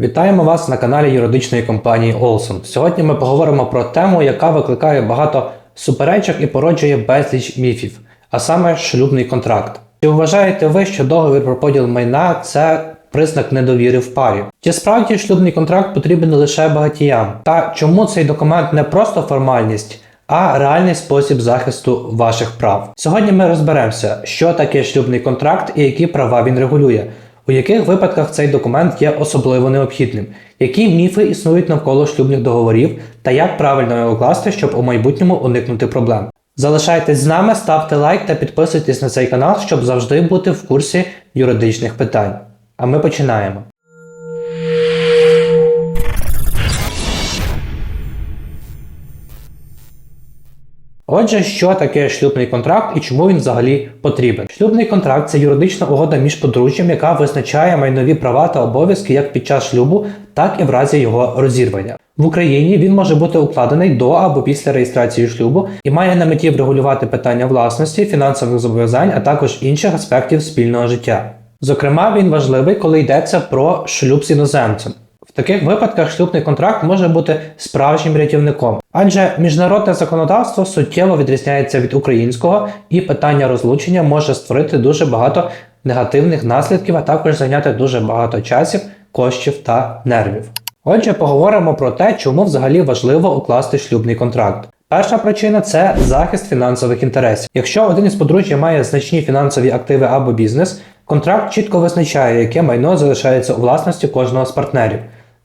Вітаємо вас на каналі юридичної компанії Олсон. Сьогодні ми поговоримо про тему, яка викликає багато суперечок і породжує безліч міфів, а саме шлюбний контракт. Чи вважаєте ви, що договір про поділ майна це признак недовіри в парі? Чи справді шлюбний контракт потрібен лише багатіям? Та чому цей документ не просто формальність? А реальний спосіб захисту ваших прав. Сьогодні ми розберемося, що таке шлюбний контракт і які права він регулює, у яких випадках цей документ є особливо необхідним, які міфи існують навколо шлюбних договорів та як правильно його укласти, щоб у майбутньому уникнути проблем. Залишайтесь з нами, ставте лайк та підписуйтесь на цей канал, щоб завжди бути в курсі юридичних питань. А ми починаємо. Отже, що таке шлюбний контракт і чому він взагалі потрібен? Шлюбний контракт це юридична угода між подружжям, яка визначає майнові права та обов'язки як під час шлюбу, так і в разі його розірвання. В Україні він може бути укладений до або після реєстрації шлюбу і має на меті врегулювати питання власності, фінансових зобов'язань, а також інших аспектів спільного життя. Зокрема, він важливий, коли йдеться про шлюб з іноземцем. Таких випадках шлюбний контракт може бути справжнім рятівником, адже міжнародне законодавство суттєво відрізняється від українського, і питання розлучення може створити дуже багато негативних наслідків, а також зайняти дуже багато часів, коштів та нервів. Отже, поговоримо про те, чому взагалі важливо укласти шлюбний контракт. Перша причина це захист фінансових інтересів. Якщо один із подружжя має значні фінансові активи або бізнес, контракт чітко визначає, яке майно залишається у власності кожного з партнерів.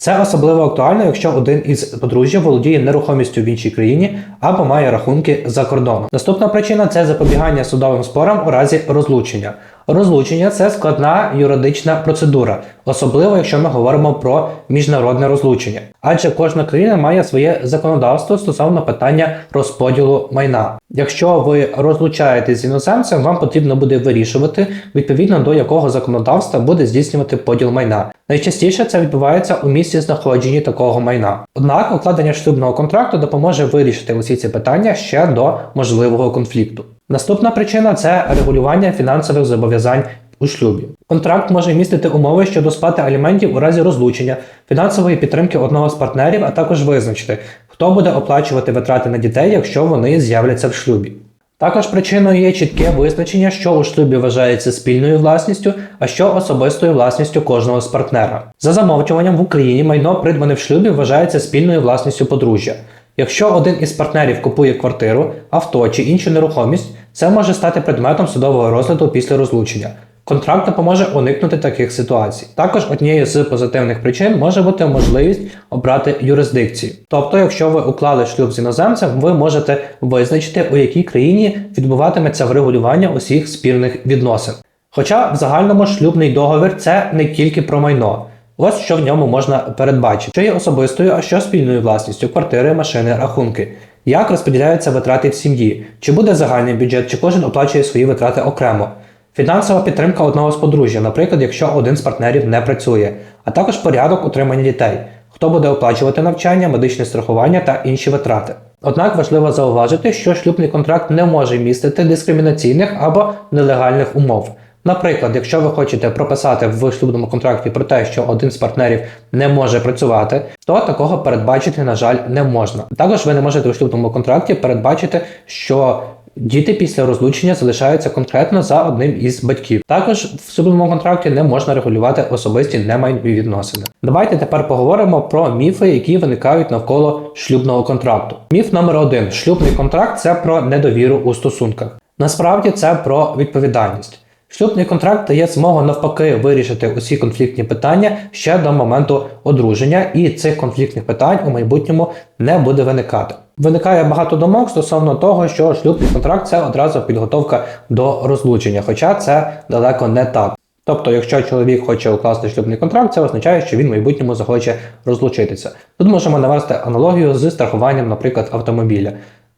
Це особливо актуально, якщо один із подружжя володіє нерухомістю в іншій країні або має рахунки за кордоном. Наступна причина це запобігання судовим спорам у разі розлучення. Розлучення це складна юридична процедура, особливо якщо ми говоримо про міжнародне розлучення. Адже кожна країна має своє законодавство стосовно питання розподілу майна. Якщо ви розлучаєтесь з іноземцем, вам потрібно буде вирішувати, відповідно до якого законодавства буде здійснювати поділ майна. Найчастіше це відбувається у місці знаходження такого майна. Однак укладення шлюбного контракту допоможе вирішити усі ці питання ще до можливого конфлікту. Наступна причина це регулювання фінансових зобов'язань у шлюбі. Контракт може містити умови щодо сплати аліментів у разі розлучення, фінансової підтримки одного з партнерів, а також визначити, хто буде оплачувати витрати на дітей, якщо вони з'являться в шлюбі. Також причиною є чітке визначення, що у шлюбі вважається спільною власністю, а що особистою власністю кожного з партнера. За замовчуванням в Україні майно придбане в шлюбі вважається спільною власністю подружжя. Якщо один із партнерів купує квартиру, авто чи іншу нерухомість, це може стати предметом судового розгляду після розлучення. Контракт допоможе уникнути таких ситуацій. Також однією з позитивних причин може бути можливість обрати юрисдикцію. Тобто, якщо ви уклали шлюб з іноземцем, ви можете визначити, у якій країні відбуватиметься врегулювання усіх спірних відносин. Хоча в загальному шлюбний договір це не тільки про майно. Ось що в ньому можна передбачити, що є особистою, а що спільною власністю квартири, машини, рахунки. Як розподіляються витрати в сім'ї, чи буде загальний бюджет, чи кожен оплачує свої витрати окремо. Фінансова підтримка одного з подружжя, наприклад, якщо один з партнерів не працює, а також порядок утримання дітей, хто буде оплачувати навчання, медичне страхування та інші витрати. Однак важливо зауважити, що шлюбний контракт не може містити дискримінаційних або нелегальних умов. Наприклад, якщо ви хочете прописати в шлюбному контракті про те, що один з партнерів не може працювати, то такого передбачити, на жаль, не можна. Також ви не можете у шлюбному контракті передбачити, що Діти після розлучення залишаються конкретно за одним із батьків. Також в шлюбному контракті не можна регулювати особисті немайнові відносини. Давайте тепер поговоримо про міфи, які виникають навколо шлюбного контракту. Міф номер один: шлюбний контракт це про недовіру у стосунках. Насправді це про відповідальність. Шлюбний контракт дає змогу навпаки вирішити усі конфліктні питання ще до моменту одруження, і цих конфліктних питань у майбутньому не буде виникати. Виникає багато думок стосовно того, що шлюбний контракт це одразу підготовка до розлучення, хоча це далеко не так. Тобто, якщо чоловік хоче укласти шлюбний контракт, це означає, що він в майбутньому захоче розлучитися. Тут можемо навести аналогію з страхуванням, наприклад, автомобіля.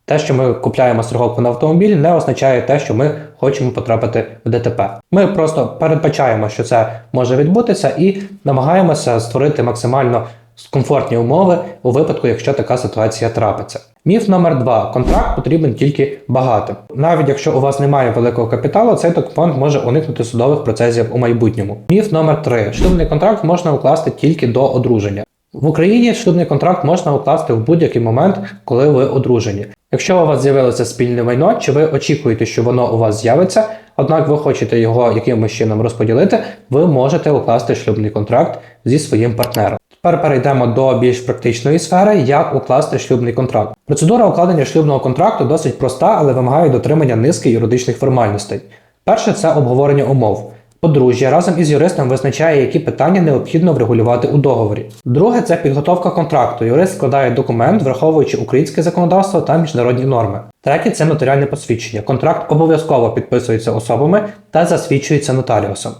Те, що ми купляємо страховку на автомобіль, не означає те, що ми хочемо потрапити в ДТП. Ми просто передбачаємо, що це може відбутися, і намагаємося створити максимально комфортні умови у випадку, якщо така ситуація трапиться. Міф номер два: контракт потрібен тільки багатим. Навіть якщо у вас немає великого капіталу, цей документ може уникнути судових процесів у майбутньому. Міф номер три: шлюбний контракт можна укласти тільки до одруження. В Україні шлюбний контракт можна укласти в будь-який момент, коли ви одружені. Якщо у вас з'явилося спільне майно, чи ви очікуєте, що воно у вас з'явиться, однак ви хочете його якимось чином розподілити, ви можете укласти шлюбний контракт зі своїм партнером. Тепер перейдемо до більш практичної сфери, як укласти шлюбний контракт. Процедура укладення шлюбного контракту досить проста, але вимагає дотримання низки юридичних формальностей. Перше це обговорення умов. Подружжя разом із юристом визначає, які питання необхідно врегулювати у договорі. Друге це підготовка контракту. Юрист складає документ, враховуючи українське законодавство та міжнародні норми. Третє це нотаріальне посвідчення. Контракт обов'язково підписується особами та засвідчується нотаріусом.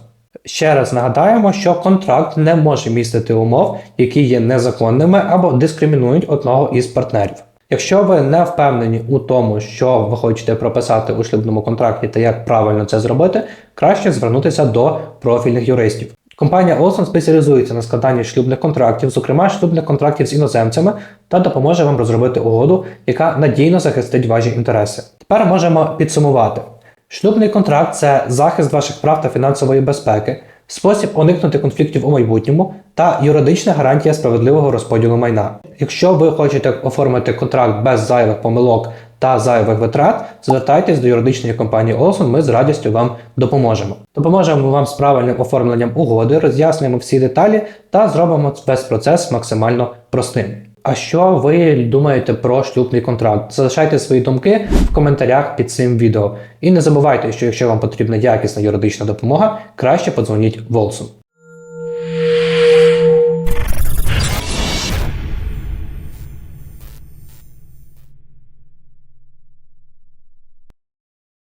Ще раз нагадаємо, що контракт не може містити умов, які є незаконними або дискримінують одного із партнерів. Якщо ви не впевнені у тому, що ви хочете прописати у шлюбному контракті та як правильно це зробити, краще звернутися до профільних юристів. Компанія Olson спеціалізується на складанні шлюбних контрактів, зокрема шлюбних контрактів з іноземцями, та допоможе вам розробити угоду, яка надійно захистить ваші інтереси. Тепер можемо підсумувати. Шлюбний контракт це захист ваших прав та фінансової безпеки, спосіб уникнути конфліктів у майбутньому та юридична гарантія справедливого розподілу майна. Якщо ви хочете оформити контракт без зайвих помилок та зайвих витрат, звертайтесь до юридичної компанії Olson, ми з радістю вам допоможемо. Допоможемо вам з правильним оформленням угоди, роз'яснимо всі деталі та зробимо весь процес максимально простим. А що ви думаєте про шлюбний контракт? Залишайте свої думки в коментарях під цим відео. І не забувайте, що якщо вам потрібна якісна юридична допомога, краще подзвоніть Волсу.